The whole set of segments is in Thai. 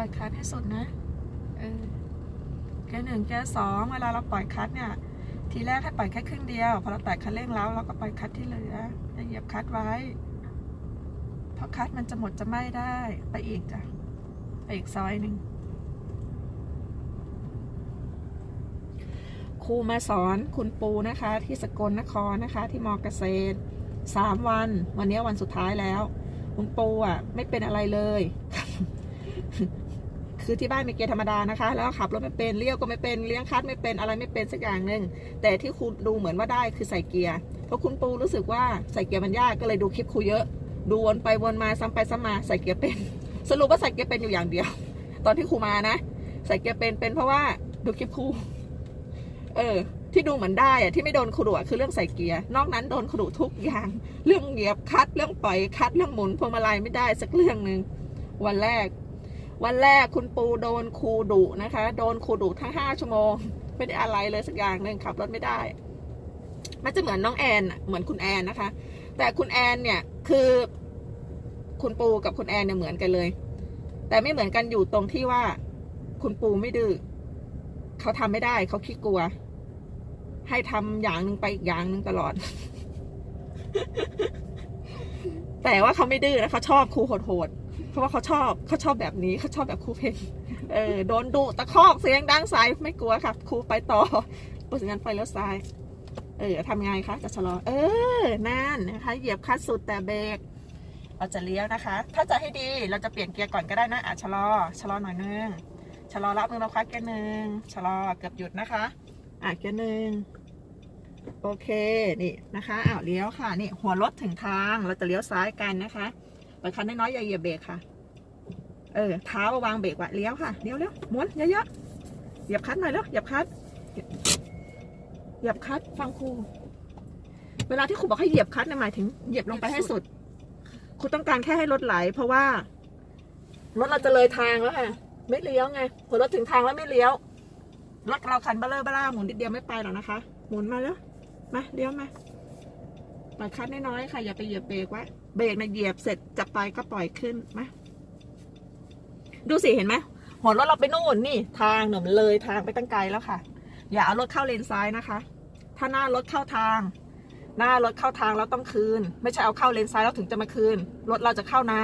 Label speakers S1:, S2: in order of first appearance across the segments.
S1: ล่อยคลัตช์ให้สุดนะ เออเกียร์หนึ่งเกียร์สองเวลาเราปล่อยคลัตช์เนี่ย ทีแรกให้ปล่อยแค่ครึ่งเดียว พอเราแตะคันเร่งแล้วเราก็ปล่อยคลัตช์ที่เหลืออย่าเหยียบคลัตช์ไว้ เพราะคลัตช์มันจะหมดจะไม่ได้ ไปอีกจ้ะ ไปอีกซอยหนึ่งครูมาสอนคุณปูนะคะ ที่สกลนครนะคะ ที่มอเกษตรสามวัน วันนี้วันสุดท้ายแล้ว คุณปูอะ ไม่เป็นอะไรเลย คือที่บ้านมีเกียร์ธรรมดานะคะ แล้วขับรถไม่เป็นเลี้ยวก็ไม่เป็นเลี้ยงคัดไม่เป็นอะไรไม่เป็นสักอย่างหนึ่งแต่ที่ครูดูเหมือนว่าได้คือใส่เกียร์เพราะคุณปูรู้สึกว่าใส่เกียร์มันยากก็เลยดูคลิปครูเยอะดูวนไปวนมาซ้ำไปซ้ำมาใส่เกียร์เป็น สรุปว่าใส่เกียร์เป็นอยู่อย่างเดียว ตอนที่ครูมานะ ใส่เกียร์เป็นเป็นเพราะว่าดูคลิปครูเออ ที่ดูเหมือนได้อะที่ไม่โดนขรุอะคือเรื่องใส่เกียร์นอกนั้นโดนขรุทุกอย่าง เรื่องเหยียบคัดเรื่องปล่อยคัดเรื่องหมุนพวงมาลัยไม่ได้สักเรื่องหนึ่งวันแรก วันแรกคุณปูโดนครูดุนะคะ โดนครูดุทั้งห้าชั่วโมง ไม่ได้อะไรเลยสักอย่างหนึ่งขับรถไม่ได้ มันจะเหมือนน้องแอนเหมือนคุณแอนนะคะ แต่คุณแอนเนี่ยคือ คุณปูกับคุณแอนเนี่ยเหมือนกันเลย แต่ไม่เหมือนกันอยู่ตรงที่ว่า คุณปูไม่ดื้อเขาทำไม่ได้เขาขี้กลัว ให้ทำอย่างหนึ่งไปอีกอย่างหนึ่งตลอด แต่ว่าเขาไม่ดื้อนะเขาชอบครูโหดๆ เพราะว่าเขาชอบเขาชอบแบบนี้เขาชอบแบบครูเพนเออโดนดุตะคอกเสียงดังใส่ไม่กลัวค่ะครูไปต่อปุ๊บงั้นไปแล้วซ้ายเออทำไงคะจะชะลอ เออนั่นนะคะ เหยียบคลัดสุดแต่เบรกเราจะเลี้ยวนะคะ ถ้าจะให้ดีเราจะเปลี่ยนเกียร์ก่อนก็ได้นะอะชะลอชะลอหน่อยนึงชะลอรับมือเราควักเกียร์หนึ่งชะลอเกือบหยุดนะคะ อะเกียร์หนึ่งโอเคนี่นะคะอ้าวเลี้ยวค่ะนี่หัวรถถึงทางเราจะเลี้ยวซ้ายกันนะคะ เปิดคันน้อยๆอย่าเหยียบเบรกค่ะ เออ เท้าวางเบรกไว้เลี้ยวค่ะ เลี้ยวเลี้ยวหมุนเยอะๆ เหยียบคัดหน่อยเร็วเหยียบคัดเหยียบคัดฟังครู เวลาที่ครูบอกให้เหยียบคัดเนี่ยหมายถึงเหยียบลงไปให้สุด ครูต้องการแค่ให้รถไหล เพราะว่ารถเราจะเลยทางแล้วค่ะไม่เลี้ยวไงพอรถถึงทางแล้วไม่เลี้ยว รถเราคันเบลเลอร์เบล่าหมุนนิดเดียวไม่ไปหรอกนะคะ หมุนมาแล้วมาเลี้ยวมาปล่อยคันน้อยๆค่ะอย่าไปเหยียบเบรกไว้ เบรกนะเหยียบเสร็จจะไปก็ปล่อยขึ้นมาดูสิเห็นไหมหัวรถเราไปนู่นนี่ ทางหนูมันเลยทางไปตั้งไกลแล้วค่ะ อย่าเอารถเข้าเลนซ้ายนะคะ ถ้าหน้ารถเข้าทาง หน้ารถเข้าทางเราต้องคืน ไม่ใช่เอาเข้าเลนซ้ายแล้วถึงจะมาคืน รถเราจะเข้านา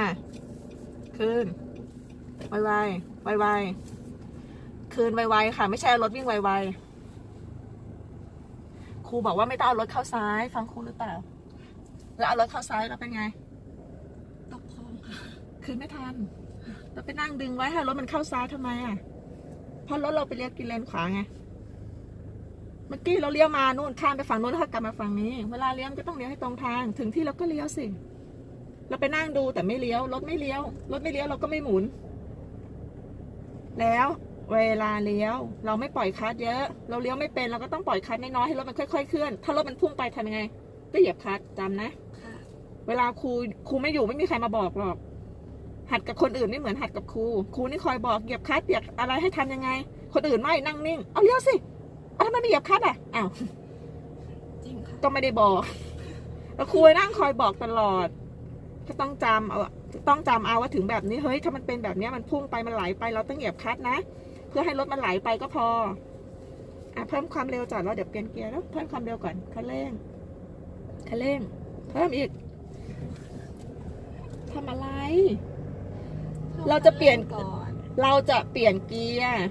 S1: คืนไวไวไวไวๆคืนไวๆค่ะ ไม่ใช่เอารถวิ่งไวๆครูบอกว่าไม่ต้องเอารถเข้าซ้าย ฟังครูหรือเปล่า แล้วเอารถเข้าซ้ายแล้วเป็นไง
S2: ตกคลองค่ะ
S1: คืนไม่ทันเราไปนั่งดึงไว้ให้รถมันเข้าซ้ายทำไมอะเพราะรถเราไปเลี้ยวกินเลนขวาไงเมื่อกี้เราเลี้ยวมานู่นข้ามไปฝั่งนู้นแล้วก็กลับมาฝั่งนี้ เวลาเลี้ยวมันก็ต้องเลี้ยวให้ตรงทางถึงที่เราก็เลี้ยวสิเราไปนั่งดูแต่ไม่เลี้ยวรถไม่เลี้ยวรถไม่เลี้ยวเราก็ไม่หมุน แล้วเวลาเลี้ยว เราไม่ปล่อยคลัตช์เยอะ เราเลี้ยวไม่เป็นเราก็ต้องปล่อยคลัตช์น้อยๆให้รถมันค่อยๆเคลื่อน ถ้ารถมันพุ่งไปทำยังไง ก็เหยียบคลัตช์จำนะ
S2: ค่ะ
S1: เวลาครูครูไม่อยู่ไม่มีใครมาบอกหรอก หัดกับคนอื่นไม่เหมือนหัดกับครูครูนี่คอยบอกเหยียบคลัตช์เหยียบอะไรให้ทำยังไง คนอื่นไม่นั่งนิ่งเอาเลี้ยวสิเอาทำไมไม่เหยียบคลัตช์อะอ้าว
S2: จริงค่ะ
S1: ก็ไม่ได้บอกแล้วครูนั่งคอยบอกตลอดก็ต้องจำเอาต้องจำเอาว่าถึงแบบนี้เฮ้ยถ้ามันเป็นแบบเนี้ยมันพุ่งไปมันไหลไปเราต้องเหยียบคลัตช์นะ เพื่อให้รถมันไหลไปก็พออะเพิ่มความเร็วจอดแล้วเดี๋ยวเปลี่ยนเกียร์แล้วเพิ่มความเร็วก่อนคันเร่งคันเร่งเพิ่มอีก ทำอะไร เราจะเปลี่ยน
S2: ก่อน
S1: เราจะเปลี่ยนเกียร์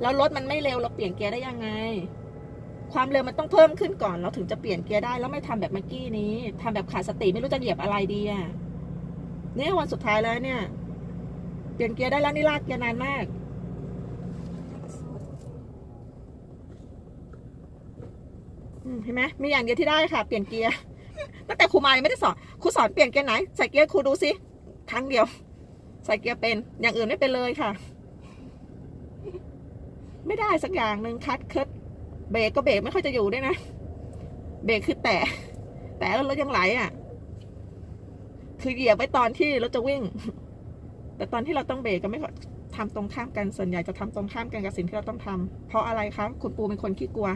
S1: แล้วรถมันไม่เร็วเราเปลี่ยนเกียร์ได้ยังไง ความเร็วมันต้องเพิ่มขึ้นก่อนเราถึงจะเปลี่ยนเกียร์ได้แล้วไม่ทำแบบเมื่อกี้นี้ทำแบบขาดสติไม่รู้จะเหยียบอะไรดีอะเนี่ยวันสุดท้ายแล้วเนี่ย เปลี่ยนเกียร์ได้แล้วนี่ลากเกียร์นานมากอืมเห็นไหมมีอย่างเดียวที่ได้ค่ะ เปลี่ยนเกียร์ ตั้งแต่ครูมายังไม่ได้สอนครูสอนเปลี่ยนเกียร์ไหนใส่เกียร์ครูดูสิครั้งเดียว ใส่เกียร์เป็นอย่างอื่นไม่เป็นเลยค่ะ ไม่ได้สักอย่างหนึ่งคัดเคิดเบรกก็เบรกไม่ค่อยจะอยู่ด้วยนะเบรกคือแตะแต่แล้วรถยังไหลอะ คือเหยียบไว้ตอนที่รถจะวิ่ง แต่ตอนที่เราต้องเบรกก็ไม่ค่อยทำตรงข้ามกัน ส่วนใหญ่จะทำตรงข้ามกันกับสิ่งที่เราต้องทำเพราะอะไรคะ คุณปูเป็นคนขี้กลัว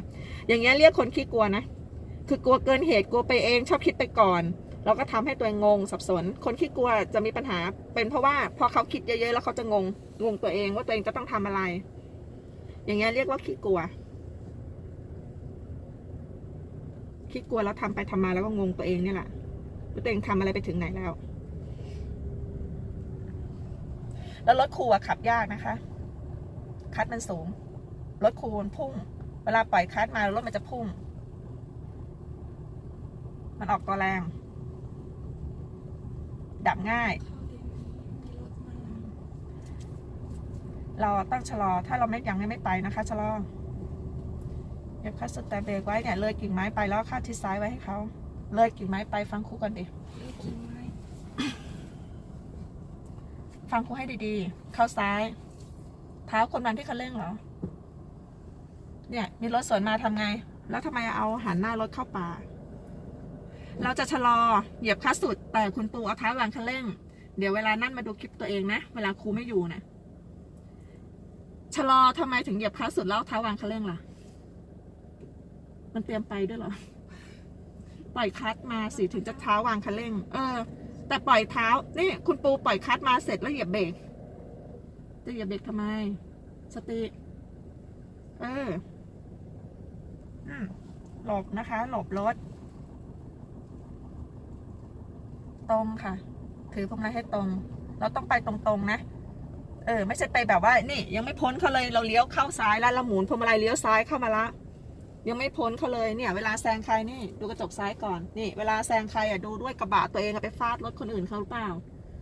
S1: อย่างเงี้ยเรียกคนขี้กลัวนะ คือกลัวเกินเหตุกลัวไปเองชอบคิดไปก่อน เราก็ทำให้ตัวเองงงสับสน คนขี้กลัวจะมีปัญหา เป็นเพราะว่าพอเขาคิดเยอะๆแล้วเขาจะงงงงตัวเองว่าตัวเองจะต้องทำอะไร อย่างเงี้ยเรียกว่าขี้กลัวขี้กลัวแล้วทำไปทำมาแล้วก็งงตัวเองเนี่ยแหละว่าตัวเองทำอะไรไปถึงไหนแล้ว แล้วรถครูขับยากนะคะ คัดมันสูง รถครูมันพุ่ง เวลาปล่อยคัดมารถมันจะพุ่ง มันออกตัวแรง ดับง่าย
S2: เรา
S1: ต้องชะลอ ถ้าเราไม่ยังไม่ไปนะคะ ชะลอเยียบคลัสแตนเบรกไว้เนี่ยเลยกิ่งไม้ไปแล้วคาดทิศซ้ายไว้ให้เขา เลยกิ่งไม้ไปฟังครูก่อนดิฟังครูให้ดีๆ เข้าซ้าย เท้าคนมันที่เขาเร่งเหรอ เนี่ย มีรถสวนมาทำไง แล้วทำไมเอาหันหน้ารถเข้าป่า เราจะชะลอเหยียบคลัตช์สุด แต่คุณปูเอาเท้าวางคันเร่ง เดี๋ยวเวลานั่นมาดูคลิปตัวเองนะ เวลาครูไม่อยู่นะชะลอทำไมถึงเหยียบคลัตช์สุดแล้วเท้าวางคันเร่งล่ะ มันเตรียมไปด้วยเหรอ ปล่อยคลัตช์มาสิถึงจะเท้าวางคันเร่ง เออ แต่ปล่อยเท้า นี่ คุณปูปล่อยคลัตช์มาเสร็จแล้วเหยียบเบรก จะเหยียบเบรกทำไม สติ เอออืมหลบนะคะ หลบรถ ตรงค่ะ ถือพวงมาลัยให้ตรง เราต้องไปตรงๆนะ เออ ไม่ใช่ไปแบบว่า นี่ ยังไม่พ้นเขาเลย เราเลี้ยวเข้าซ้ายแล้วเราหมุนพวงมาลัยเลี้ยวซ้ายเข้ามาละ ยังไม่พ้นเขาเลย เนี่ย เวลาแซงใครนี่ ดูกระจกซ้ายก่อน นี่ เวลาแซงใครอะดูด้วยกระบะตัวเองอะไปฟาดรถคนอื่นเขาหรือเปล่า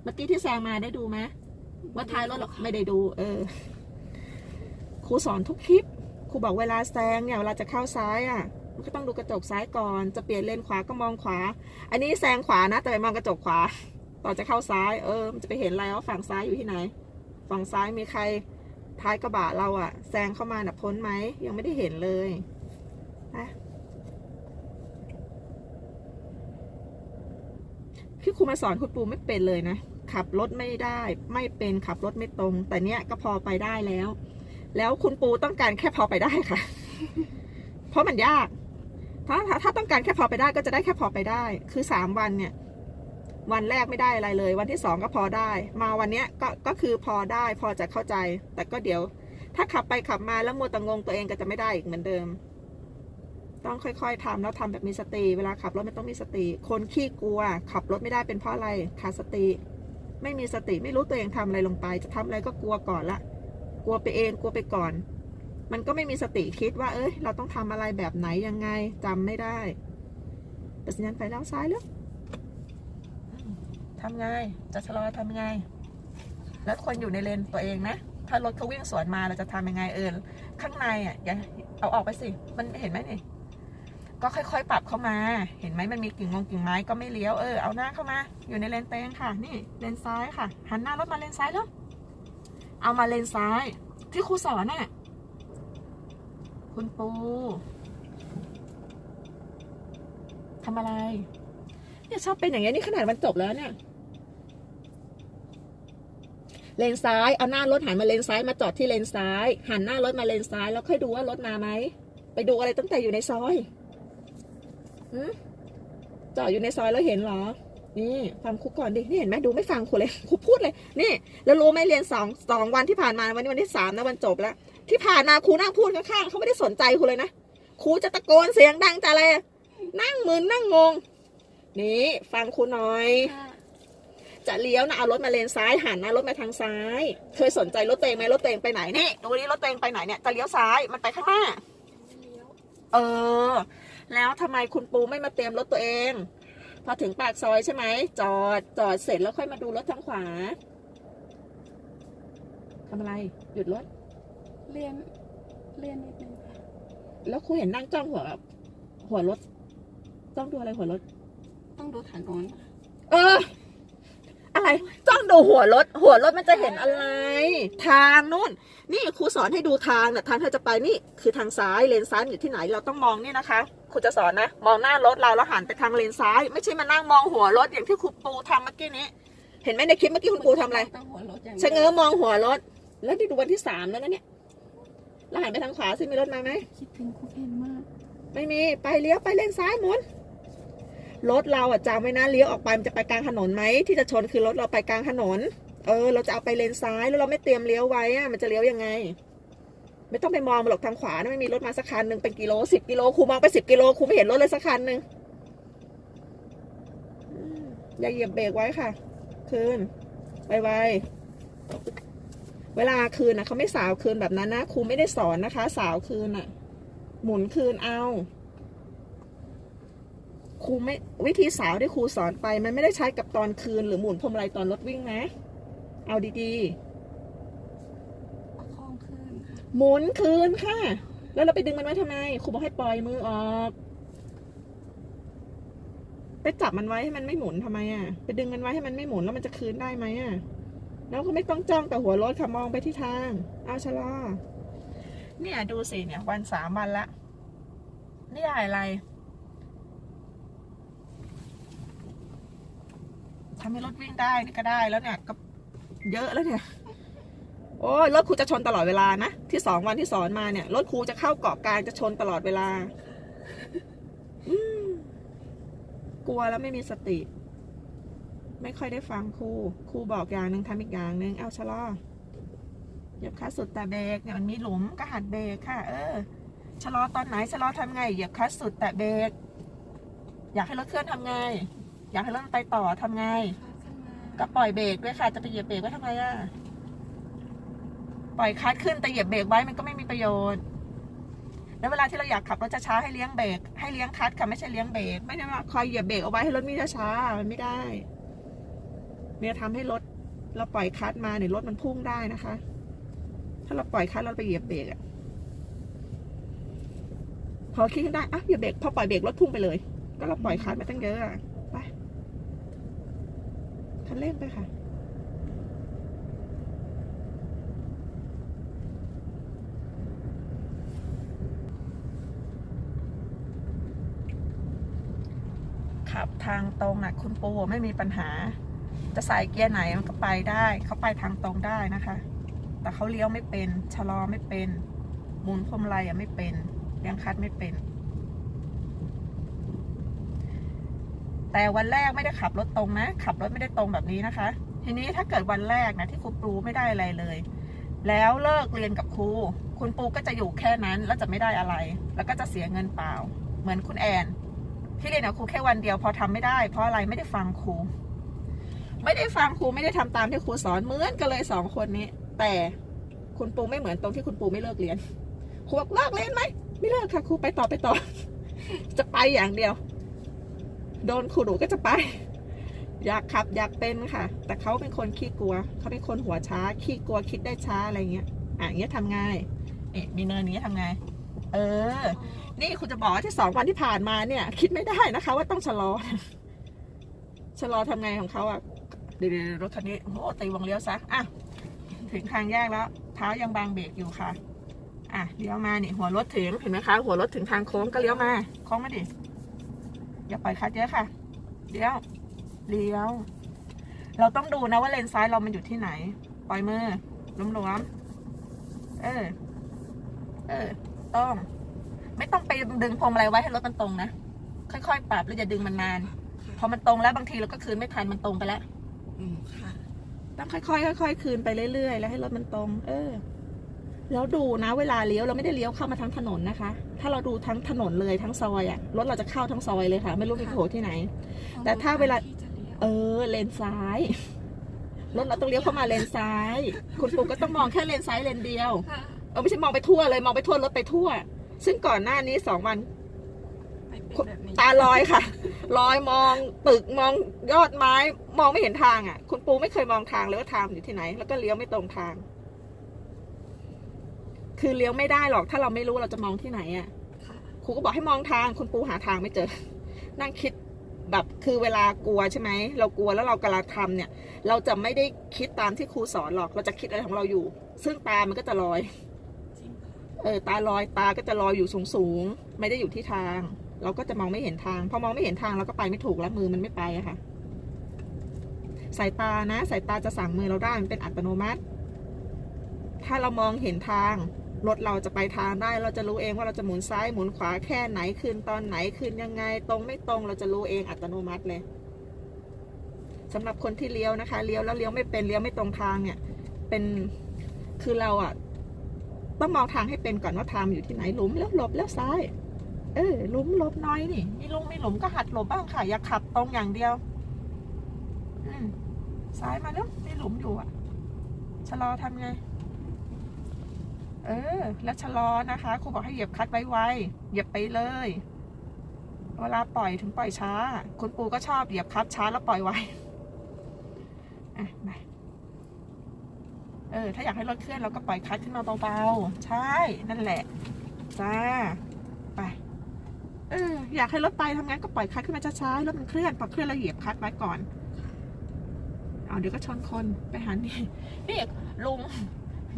S1: เมื่อกี้ที่แซงมาได้ดูไหมว่าท้ายรถเราไม่ได้ดู เออ ครูสอนทุกคลิป ครูบอกเวลาแซงเนี่ย เวลาจะเข้าซ้ายอะ ก็ต้องดูกระจกซ้ายก่อน จะเปลี่ยนเลนขวาก็มองขวา อันนี้แซงขวานะ แต่ไปมองกระจกขวา ต่อจะเข้าซ้าย เออ มันจะไปเห็นอะไรว่าฝั่งซ้ายอยู่ที่ไหน ฝั่งซ้ายมีใครท้ายกระบะเราอะแซงเข้ามาน่ะพ้นไหม ยังไม่ได้เห็นเลยนะพี่ครูมาสอนคุณปูไม่เป็นเลยนะ ขับรถไม่ได้ ไม่เป็นขับรถไม่ตรง แต่เนี้ยก็พอไปได้แล้ว แล้วคุณปูต้องการแค่พอไปได้ค่ะ เพราะมันยาก ถ้าถ้าถ้าต้องการแค่พอไปได้ก็จะได้แค่พอไปได้ คือสามวันเนี่ย วันแรกไม่ได้อะไรเลย วันที่สองก็พอได้ มาวันเนี้ยก็ก็คือพอได้พอจะเข้าใจ แต่ก็เดี๋ยว ถ้าขับไปขับมาแล้วมัวแต่งงตัวเองก็จะไม่ได้อีกเหมือนเดิม ต้องค่อยๆทำแล้วทำแบบมีสติ เวลาขับรถไม่ต้องมีสติ คนขี้กลัว ขับรถไม่ได้เป็นเพราะอะไรขาดสติ ไม่มีสติไม่รู้ตัวเองทำอะไรลงไป จะทำอะไรก็กลัวก่อนละ กลัวไปเองกลัวไปก่อน มันก็ไม่มีสติคิดว่า เอ้ย เราต้องทำอะไรแบบไหนยังไงจำไม่ได้เปิดสัญญาณไฟแล้วซ้ายแล้วทำไง จะชะลอทำไง แล้วคนอยู่ในเลนตัวเองนะ ถ้ารถเขาวิ่งสวนมาเราจะทำยังไงเออข้างในอะอย่าเอาออกไปสิ มันเห็นไหมนี่ ก็ค่อยๆ ปรับเข้ามา เห็นไหมมันมีกิ่งงงกิ่งไม้ก็ไม่เลี้ยว เออ เอาหน้าเข้ามา อยู่ในเลนเตงค่ะ นี่ เลนซ้ายค่ะ หันหน้ารถมาเลนซ้ายแล้ว เอามาเลนซ้าย ที่ครูสอนน่ะ คุณปูทำอะไร เนี่ยชอบเป็นอย่างเงี้ยนี่ขนาดมันจบแล้วเนี่ย เลนซ้าย เอาหน้ารถหันมาเลนซ้ายมาจอดที่เลนซ้าย หันหน้ารถมาเลนซ้าย แล้วค่อยดูว่ารถมาไหม ไปดูอะไรตั้งแต่อยู่ในซอยหืมจอดอยู่ในซอยแล้วเห็นเหรอ นี่ฟังครูก่อนดิ นี่เห็นไหมดูไม่ฟังครูเลยครูพูดเลย นี่ แล้วรู้ไหมเรียนสองสองวันที่ผ่านมาวันนี้วันที่สามนะวันจบแล้ว ที่ผ่านมาครูนั่งพูดข้างๆเขาไม่ได้สนใจครูเลยนะครูจะตะโกนเสียงดังจะอะไรนั่งมึนนั่งงง นี่ฟังครูหน่อย จะเลี้ยวนะเอารถมาเลนซ้ายหันนะรถมาทางซ้าย เคยสนใจรถเตงไหมรถเตงไปไหนนี่ดูนี่รถเตงไปไหนเนี่ยจะเลี้ยวซ้ายมันไปข้างหน้า
S2: เลี้ยว
S1: เออ แล้วทำไมคุณปูไม่มาเตรียมรถตัวเอง พอถึงปากซอยใช่ไหมจอดจอดเสร็จแล้วค่อยมาดูรถทางขวาทำอะไร หยุดรถ
S2: เลียนเลียนนิดนึงค่ะ
S1: แล้วครูเห็นนั่งจ้องหัวหัวรถจ้องดูอะไรหัวรถ
S2: ต้องดูถนนค่ะ
S1: เออ อะไรจ้องดูหัวรถ หัวรถมันจะเห็นอะไร ทางนู่น นี่ครูสอนให้ดูทางน่ะทางเธอจะไปนี่คือทางซ้ายเลนซ้ายอยู่ที่ไหนเราต้องมองนี่นะคะครูจะสอนนะ มองหน้ารถเราแล้วหันไปทางเลนซ้าย ไม่ใช่มานั่งมองหัวรถอย่างที่ครูปูทำเมื่อกี้นี้ เห็นไหมในคลิปเมื่อกี้คุณปูทำอะไร
S2: ต้องหัวรถอย่าง
S1: ชะเง้อมองหัวรถ แล้วนี่ดูวันที่สามแล้วนะเนี่ย แล้วหันไปทางขวาซิมีรถมาไหม
S2: คิดถึงครูเพนมาก
S1: ไม่มีไปเลี้ยวไปเลนซ้ายหมุนรถเราอะจำไว้นะเลี้ยวออกไปมันจะไปกลางถนนไหมที่จะชนคือรถเราไปกลางถนน เออ เราจะเอาไปเลนซ้ายแล้วเราไม่เตรียมเลี้ยวไว้อะมันจะเลี้ยวยังไง ไม่ต้องไปมองมันหรอกทางขวานะไม่มีรถมาสักคันหนึ่งเป็นกิโลสิบกิโลครูมองไปสิบกิโลครูไม่เห็นรถเลยสักคันหนึ่งอืมอย่าเหยียบเบรกไว้ค่ะ คืนไวๆ เวลาคืนนะเขาไม่สาวคืนแบบนั้นนะครูไม่ได้สอนนะคะ สาวคืนอะหมุนคืนเอาครูไม่วิธีสาวที่ครูสอนไป มันไม่ได้ใช้กับตอนคืน หรือหมุนพวงมาลัยตอนรถวิ่งนะ เอาดี
S2: ประคองขึ้นค่ะ
S1: ๆหมุนคืนค่ะ แล้วเราไปดึงมันไว้ทำไมครูบอกให้ปล่อยมือออกไปจับมันไว้ให้มันไม่หมุนทำไมอะ ไปดึงมันไว้ให้มันไม่หมุนแล้วมันจะคืนได้ไหมอะ แล้วก็ไม่ต้องจ้องแต่หัวรถค่ะมองไปที่ทาง เอาชะลอ เนี่ยดูสิเนี่ย วันสามวันละ นี่อะไรทำให้รถวิ่งได้นี่ก็ได้แล้วเนี่ยก็เยอะแล้วเนี่ย โอ้ยรถครูจะชนตลอดเวลานะ ที่สองวันที่สอนมาเนี่ยรถครูจะเข้าเกาะกลางจะชนตลอดเวลาอืมกลัวแล้วไม่มีสติ ไม่ค่อยได้ฟังครูครูบอกอย่างหนึ่งทำอีกอย่างหนึ่งเอาชะลอเหยียบคลัดสุดแต่เบรกเนี่ยมันมีหลุมก็หัดเบรกค่ะ เออชะลอตอนไหนชะลอทำไงเหยียบคลัดสุดแต่เบรกอยากให้รถเคลื่อนทำไง อยากให้รถไปต่อทำไง ก็ปล่อยเบรกด้วยค่ะจะไปเหยียบเบรกไว้ทำไมอะปล่อยคลัดขึ้นแต่เหยียบเบรกไว้มันก็ไม่มีประโยชน์แล้วเวลาที่เราอยากขับรถช้าๆให้เลี้ยงเบรกให้เลี้ยงคัดค่ะไม่ใช่เลี้ยงเบรกไม่ได้ว่าคอยเหยียบเบรกเอาไว้ให้รถวิ่งช้าๆมันไม่ได้ เนี่ยทำให้รถเราปล่อยคลัดมาเนี่ยรถมันพุ่งได้นะคะ ถ้าเราปล่อยคลัดเราไปเหยียบเบรกอะพอคิดขึ้นได้อะเหยียบเบรกพอปล่อยเบรกรถพุ่งไปเลย ก็เราปล่อยคลัดมาตั้งเยอะอะไปคันเร่งไปค่ะขับทางตรงน่ะคุณปูไม่มีปัญหา จะใส่เกียร์ไหนมันก็ไปได้ เขาไปทางตรงได้นะคะ แต่เขาเลี้ยวไม่เป็น ชะลอไม่เป็น หมุนพวงมาลัยอะไม่เป็นเลี้ยงคัดไม่เป็น แต่วันแรกไม่ได้ขับรถตรงนะ ขับรถไม่ได้ตรงแบบนี้นะคะ ทีนี้ถ้าเกิดวันแรกนะที่ครูปูไม่ได้อะไรเลย แล้วเลิกเรียนกับครู คุณปูก็จะอยู่แค่นั้นแล้วจะไม่ได้อะไร แล้วก็จะเสียเงินเปล่า เหมือนคุณแอนที่เรียนกับครูแค่วันเดียวพอทำไม่ได้ เพราะอะไรไม่ได้ฟังครู ไม่ได้ฟังครูไม่ได้ทำตามที่ครูสอนเหมือนกันเลยสองคนนี้ แต่คุณปูไม่เหมือนตรงที่คุณปูไม่เลิกเรียนครูบอกเลิกเรียนไหมไม่เลิกค่ะครูไปต่อไปต่อ จะไปอย่างเดียว โดนครูดุก็จะไป อยากขับอยากเป็นค่ะ แต่เขาเป็นคนขี้กลัวเขาเป็นคนหัวช้า ขี้กลัวคิดได้ช้าอะไรเงี้ยอะเงี้ยทำไงเอ๊ะมีเนินอย่างเงี้ยทำไงเออ นี่คุณจะบอกว่าที่สองวันที่ผ่านมาเนี่ย คิดไม่ได้นะคะ ว่าต้องชะลอชะลอทำไงของเขาอะ เดี๋ยวรถคันนี้โอ้โหตีวงเลี้ยวซะอะถึงทางแยกแล้วเท้ายังบางเบรกอยู่ค่ะ อะเลี้ยวมานี่หัวรถถึงเห็นไหมคะ หัวรถถึงทางโค้งก็เลี้ยวมาโค้งมาดิอย่าปล่อยคัดเยอะค่ะเลี้ยวเลี้ยว เราต้องดูนะว่าเลนซ้ายเรามันอยู่ที่ไหน ปล่อยมือหลวมเออ เออ ต้อง ไม่ต้องไปดึงพวงมาลัยไว้ให้รถมันตรงนะ ค่อยๆ ปรับแล้วอย่าดึงมันนาน พอมันตรงแล้วบางทีเราก็คืนไม่ทันมันตรงไปแล้ว
S2: อืมค่ะ
S1: ต้องค่อยๆค่อยๆคืนไปเรื่อยๆ แล้วให้รถมันตรง เออ แล้วดูนะ เวลาเลี้ยวเราไม่ได้เลี้ยวเข้ามาทั้งถนนนะคะ ถ้าเราดูทั้งถนนเลยทั้งซอยอะรถเราจะเข้าทั้งซอยเลยค่ะ ไม่รู้มีโผล่ที่ไหน แต่ถ้าเวลา
S2: ที่จะเลี้ยว
S1: เออ เลนซ้าย รถเราต้องเลี้ยวเข้ามาเลนซ้าย คุณปู่ก็ต้องมองแค่เลนซ้ายเลนเดียว
S2: ค่ะ
S1: เออไม่ใช่มองไปทั่วเลยมองไปทั่วรถไปทั่ว ซึ่งก่อนหน้านี้สองวัน
S2: ไปเป็นแบบนี้
S1: ตาลอยค่ะ ลอยมองตึกมองยอดไม้มองไม่เห็นทางอะ คุณปูไม่เคยมองทางเลยว่าทางมันอยู่ที่ไหน แล้วก็เลี้ยวไม่ตรงทาง คือเลี้ยวไม่ได้หรอก ถ้าเราไม่รู้เราจะมองที่ไหนอะ
S2: ค่ะ
S1: ครูก็บอกให้มองทาง คุณปูหาทางไม่เจอ นั่งคิดแบบคือเวลากลัวใช่ไหมเรากลัวแล้วเรากำลังทำเนี่ย เราจะไม่ได้คิดตามที่ครูสอนหรอก เราจะคิดอะไรของเราอยู่ ซึ่งตามันก็จะลอย
S2: จริงค่ะ
S1: เออตาลอยตาก็จะลอยอยู่สูงสูงๆไม่ได้อยู่ที่ทาง เราก็จะมองไม่เห็นทาง พอมองไม่เห็นทางเราก็ไปไม่ถูกแล้วมือมันไม่ไปอะค่ะ สายตานะ สายตาจะสั่งมือเราได้มันเป็นอัตโนมัติ ถ้าเรามองเห็นทางรถเราจะไปทางได้ เราจะรู้เองว่าเราจะหมุนซ้ายหมุนขวาแค่ไหนคืนตอนไหนคืนยังไง ตรงไม่ตรงเราจะรู้เองอัตโนมัติเลยสำหรับคนที่เลี้ยวนะคะเลี้ยวแล้วเลี้ยวไม่เป็นเลี้ยวไม่ตรงทางเนี่ย เป็นคือเราอะต้องมองทางให้เป็นก่อนว่าทางอยู่ที่ไหนหลุมแล้วหลบแล้วซ้าย เออลุมหลบน้อยนี่มีลุงมีหลุมก็หัดหลบบ้างค่ะ อย่าขับตรงอย่างเดียว อืมซ้ายมาแล้วมีหลุมอยู่อะชะลอทำไง เออ แล้วชะลอนะคะครูบอกให้เหยียบคัดไวๆเหยียบไปเลย เวลาปล่อยถึงปล่อยช้า คุณปูก็ชอบเหยียบคัดช้าแล้วปล่อยไวอะมาเออ ถ้าอยากให้รถเคลื่อนเราก็ปล่อยคัดขึ้นมาเบาๆ ใช่ นั่นแหละ จ้า เอออยากให้รถไปทำงั้นก็ปล่อยคลัดขึ้นมาช้าๆให้รถมันเคลื่อนพอเคลื่อนแล้วเหยียบคลัดไว้ก่อนเอาเดี๋ยวก็ชนคนไปหานี่นี่ลุง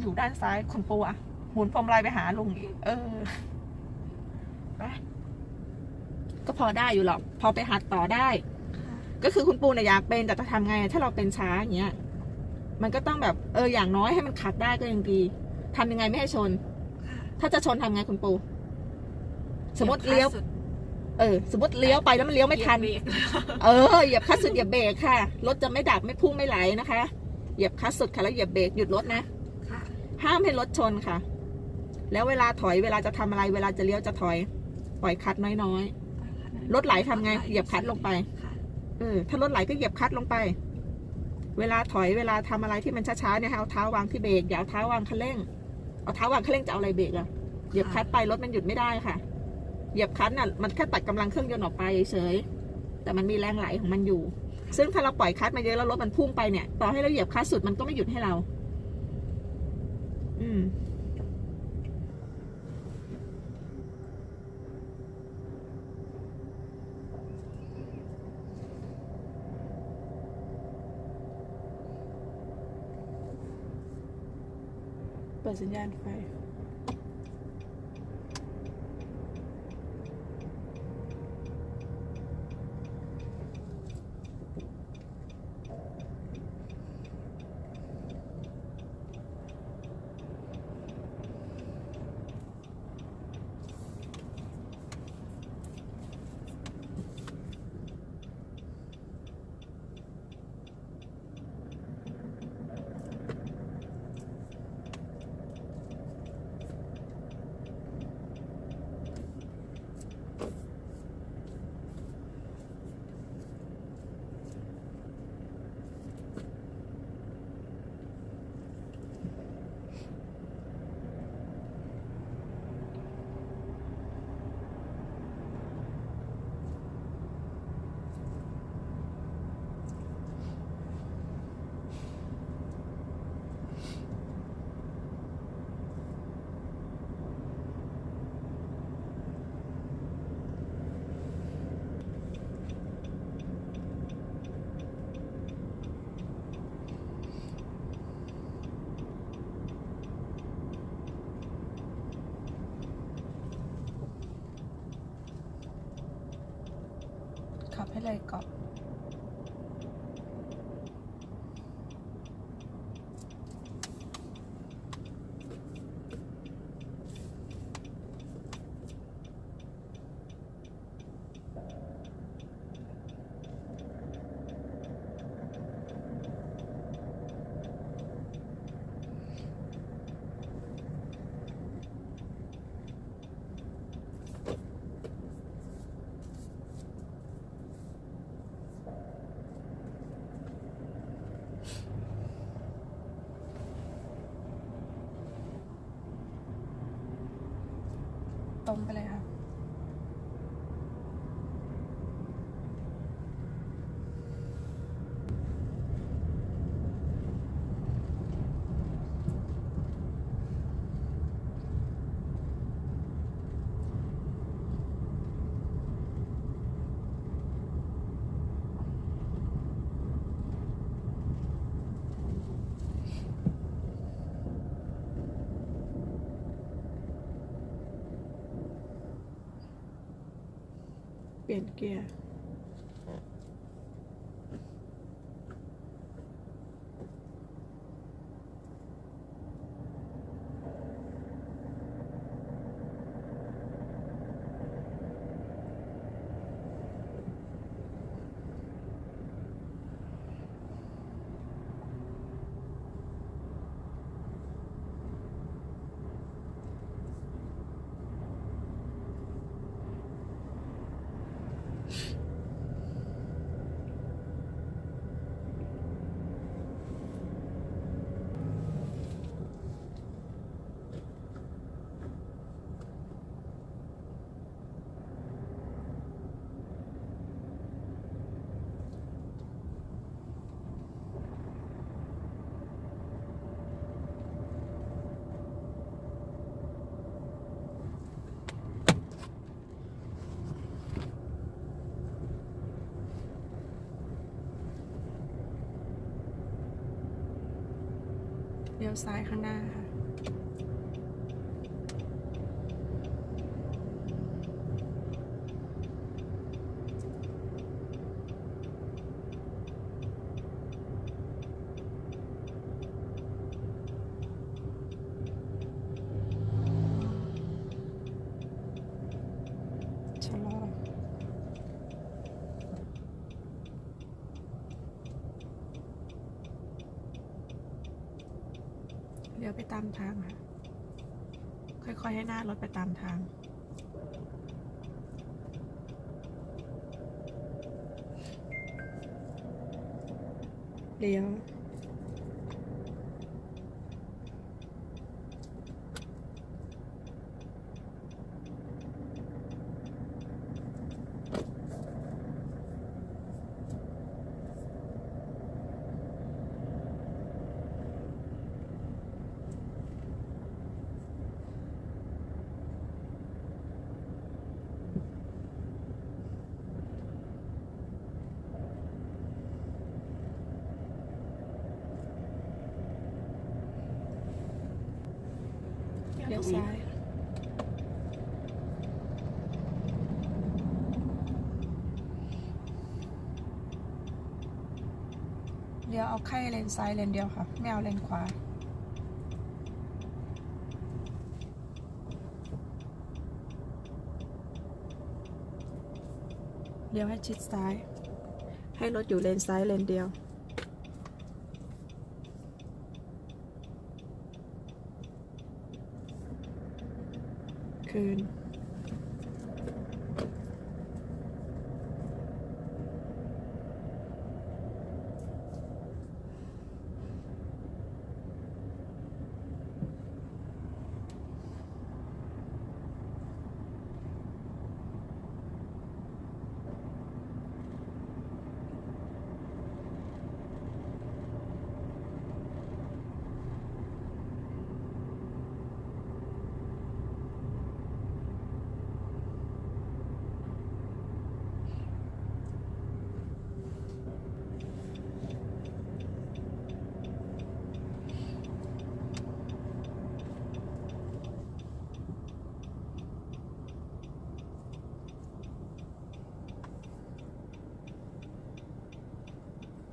S1: อยู่ด้านซ้ายคุณปูอะหมุนพวงมาลัยไปหาลุงอีกเออไปก็พอได้อยู่หรอก พอไปหัดต่อได้
S2: ค่ะ
S1: ก็คือคุณปูเนี่ยอยากเป็นแต่จะทำไง ถ้าเราเป็นช้าอย่างเงี้ย มันก็ต้องแบบ เอออย่างน้อยให้มันขัดได้ก็ยังดีทำยังไงไม่ให้ชน
S2: ค่ะ
S1: ถ้าจะชนทำไงคุณปู สมมติเลี้ยว
S2: สุด
S1: เออสมมติเลี้ยวไปแล้วมันเลี้ยวไม่ทัน
S2: เหยียบเบรก
S1: เออเหยียบคลัตช์สุดเหยียบเบรกค่ะ รถจะไม่ดับไม่พุ่งไม่ไหลนะคะ เหยียบคลัตช์สุดค่ะแล้วเหยียบเบรกหยุดรถนะ
S2: ค่ะ
S1: ห้ามให้รถชนค่ะ แล้วเวลาถอยเวลาจะทำอะไร เวลาจะเลี้ยวจะถอย ปล่อยคลัดน้อยๆ รถไหลทำไง เหยียบคลัดลงไป
S2: ค่ะ
S1: เออถ้ารถไหลก็เหยียบคลัดลงไป เวลาถอยเวลาทำอะไรที่มันช้าๆเนี่ยให้เอาเท้าวางที่เบรกอย่าเอาเท้าวางคันเร่ง เอาเท้าวางคันเร่งจะเอาอะไรเบรกอะเหยียบคลัดไปรถมันหยุดไม่ได้ค่ะ เหยียบคลัดน่ะมันแค่ตัดกำลังเครื่องยนต์ออกไปเฉยๆแต่มันมีแรงไหลของมันอยู่ ซึ่งถ้าเราปล่อยคลัดมาเยอะแล้วรถมันพุ่งไปเนี่ย ต่อให้เราเหยียบคลัดสุดมันก็ไม่หยุดให้เรา อืมเปิดสัญญาณไฟ ขับให้ ไปเลย ค่ะเเลี้ยวซ้ายข้างหน้าค่ะ ชะลอ เลี้ยวไปตามทางค่ะ ค่อยๆใหน้ารถไปตามทางเลี้ยว เลี้ยวซ้าย เลี้ยวเอาแค่เลนซ้ายเลนเดียวค่ะ ไม่เอาเลนขวาเลี้ยวให้ชิดซ้าย ให้รถอยู่เลนซ้ายเลนเดียวคืน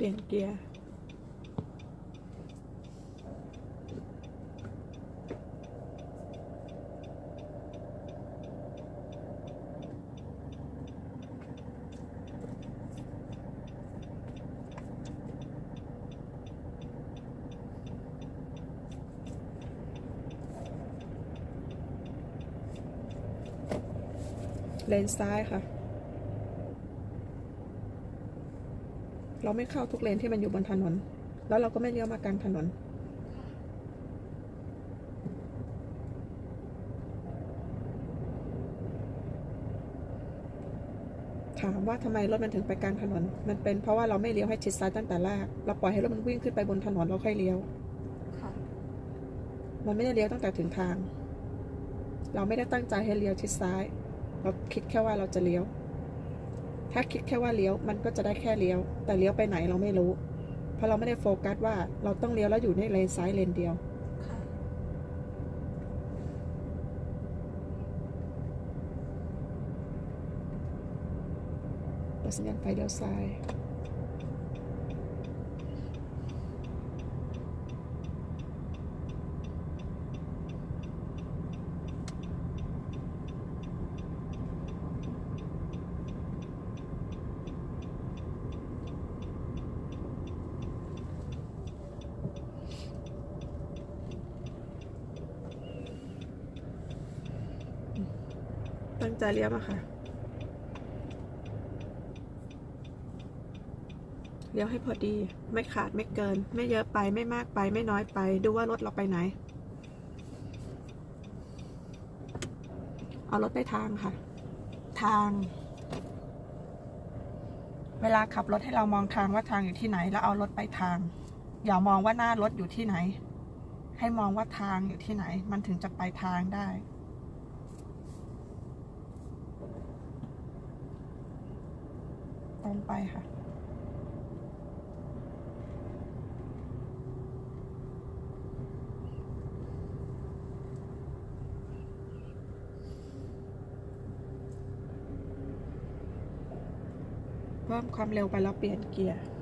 S1: ลี่ยนเกียร์เลนซ้ายค่ะ เราไม่เข้าทุกเลนที่มันอยู่บนถนน แล้วเราก็ไม่เลี้ยวมากลางถนน ถามว่าทำไมรถมันถึงไปกลางถนน มันเป็นเพราะว่าเราไม่เลี้ยวให้ชิดซ้ายตั้งแต่แรก เราปล่อยให้รถมันวิ่งขึ้นไปบนถนนเราค่อยเลี้ยว
S2: ค่ะ
S1: มันไม่ได้เลี้ยวตั้งแต่ถึงทาง เราไม่ได้ตั้งใจให้เลี้ยวชิดซ้าย เราคิดแค่ว่าเราจะเลี้ยว ถ้าคิดแค่ว่าเลี้ยวมันก็จะได้แค่เลี้ยว แต่เลี้ยวไปไหนเราไม่รู้ เพราะเราไม่ได้โฟกัสว่าเราต้องเลี้ยวแล้วอยู่ในเลนซ้ายเลนเดียว
S2: ค่ะ
S1: เปิดสัญญาณไฟเลี้ยวซ้าย ตั้งใจเลี้ยวมาค่ะ เลี้ยวให้พอดี ไม่ขาดไม่เกิน ไม่เยอะไปไม่มากไปไม่น้อยไป ดูว่ารถเราไปไหน เอารถไปทางค่ะ ทาง เวลาขับรถให้เรามองทางว่าทางอยู่ที่ไหน แล้วเอารถไปทาง อย่ามองว่าหน้ารถอยู่ที่ไหน ให้มองว่าทางอยู่ที่ไหน มันถึงจะไปทางได้ งไปค่ะ เพิ่มความเร็วไปแล้วเปลี่ยนเกียร์